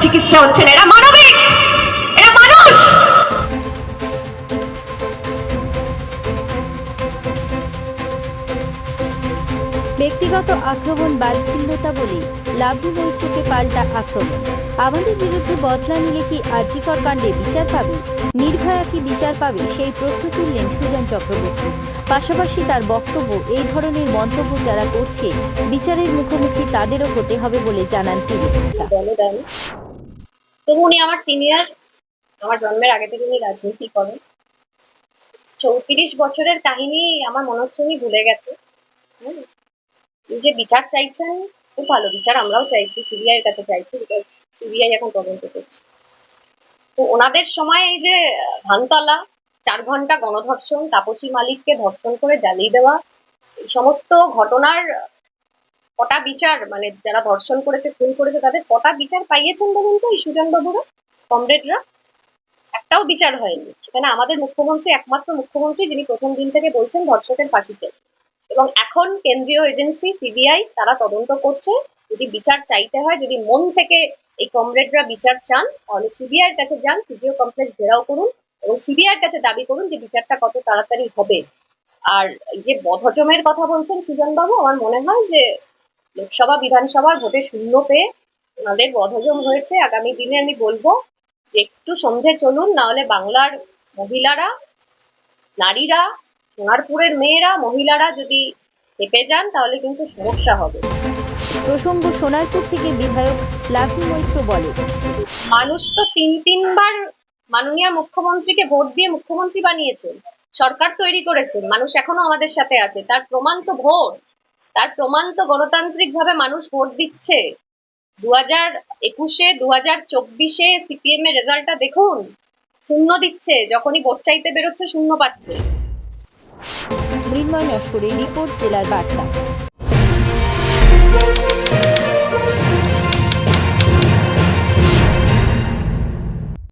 চিকিৎসা হচ্ছে না। এরা মানবিক! ব্যক্তিগত আক্রমণ বালখিল্যতা বলে লাভু মৈত্রকে পাল্টা আক্রমণ। আমাদের বিরুদ্ধে বদলা নিলে কি আর্জিকর কাণ্ডে বিচার পাবে? নির্ভয়া কি বিচার পাবে? সেই প্রশ্ন তুললেন সুজন চক্রবর্তী। পাশাপাশি তার বক্তব্য, এই ধরনের মন্তব্য যারা করছে, বিচারের মুখোমুখি তাদেরও হতে হবে বলে জানান তিনি। তবু উনি আমার সিনিয়র আমার জন্মের আগে থেকে উনি রাজনীতি করেন। চৌত্রিশ বছরের কাহিনী আমার মনে হচ্ছে উনি ভুলে গেছে। যে বিচার চাইছেন, খুব ভালো বিচার আমরাও চাইছি সিবিআই এর কাছে চাইছি সিবিআই এখন তদন্ত করছে। তো ওনাদের সময় এই যে ধানতলা, চার ঘণ্টা গণধর্ষণ, তাপসী মালিককে ধর্ষণ করে জ্বালিয়ে দেওয়া, এই সমস্ত ঘটনার কটা বিচার মানে যারা ধর্ষণ করেছে, খুন করেছে, তাদের কটা বিচার পাইয়েছেন বলুন তো এই সুজন বাবুরা কমরেডরা? একটাও বিচার হয়নি। সেখানে আমাদের মুখ্যমন্ত্রী, একমাত্র মুখ্যমন্ত্রী যিনি প্রথম দিন থেকে বলছেন ধর্ষকের ফাঁসি চাই এবং এখন কেন্দ্রীয় এজেন্সি, সিবিআই, তারা তদন্ত করছে। যদি বিচার চাইতে হয়, যদি মন থেকে এই কমরেডরা বিচার চান, তাহলে সিবিআই কাছে যান সিবিও কমপ্লেক্স ঘেরাও করুন এবং সিবিআই কাছে দাবি করুন যে বিচারটা কত তাড়াতাড়ি হবে। আর যে বধজমের কথা বলছেন সুজন বাবু আমার মনে হয় যে লোকসভা, বিধানসভার ভোটে শূন্য পেয়ে ওনাদের বধহজম হয়েছে। আগামী দিনে আমি বলব যে একটু সন্ধে চলুন, না হলে বাংলার মহিলারা, নারীরা, সোনারপুরের মেয়েরা, মহিলারা যদি হেঁপে যান, তাহলে কিন্তু সমস্যা হবে। প্রসঙ্গ সোনারপুর থেকে বিধায়ক লাভলু মৈত্র বলে মানুষ তো তিন তিনবার মাননীয় মুখ্যমন্ত্রীকে ভোট দিয়ে মুখ্যমন্ত্রী বানিয়েছেন সরকার তৈরি করেছেন মানুষ এখনও আমাদের সাথে আছে তার প্রমাণ তো ভোট তার প্রমাণ তো গণতান্ত্রিক ভাবে মানুষ ভোট দিচ্ছে। দু হাজার একুশে দু হাজার চব্বিশে সিপিএম এর রেজাল্টটা দেখুন শূন্য দিচ্ছে যখনই ভোট চাইতে বেরোচ্ছে শূন্য পাচ্ছে। মৃন্ময় নস্করের রিপোর্ট জেলার বার্তা। Thank you.